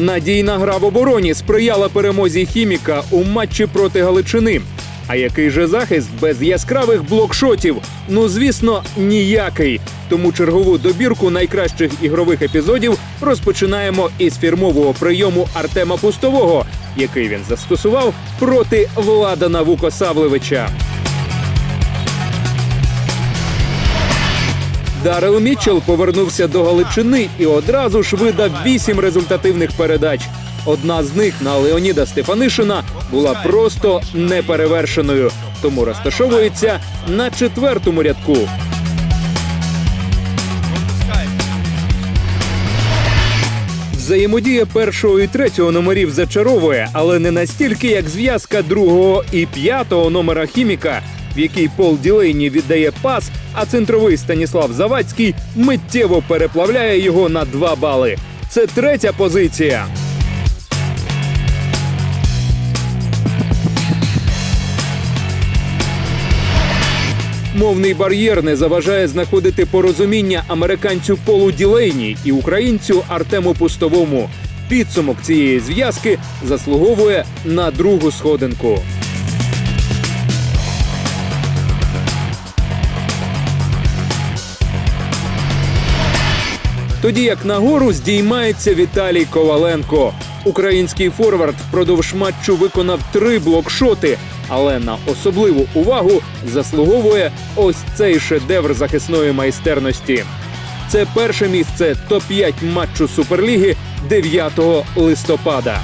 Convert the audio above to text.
Надійна гра в обороні сприяла перемозі хіміка у матчі проти Галичини. А який же захист без яскравих блокшотів? Ну звісно, ніякий. Тому чергову добірку найкращих ігрових епізодів розпочинаємо із фірмового прийому Артема Пустового, який він застосував проти Владана Вукосавлевича. Дарел Мітчелл повернувся до Галичини і одразу ж видав вісім результативних передач. Одна з них на Леоніда Стефанишина була просто неперевершеною, тому розташовується на четвертому рядку. Взаємодія першого і третього номерів зачаровує, але не настільки, як зв'язка другого і п'ятого номера хіміка, в якій Пол Ділейні віддає пас, а центровий Станіслав Завадський миттєво переплавляє його на два бали. Це третя позиція. Мовний бар'єр не заважає знаходити порозуміння американцю Полу Ділейні і українцю Артему Пустовому. Підсумок цієї зв'язки заслуговує на другу сходинку. Тоді як нагору здіймається Віталій Коваленко. Український форвард впродовж матчу виконав три блокшоти, але на особливу увагу заслуговує ось цей шедевр захисної майстерності. Це перше місце топ-5 матчу Суперліги 9 листопада.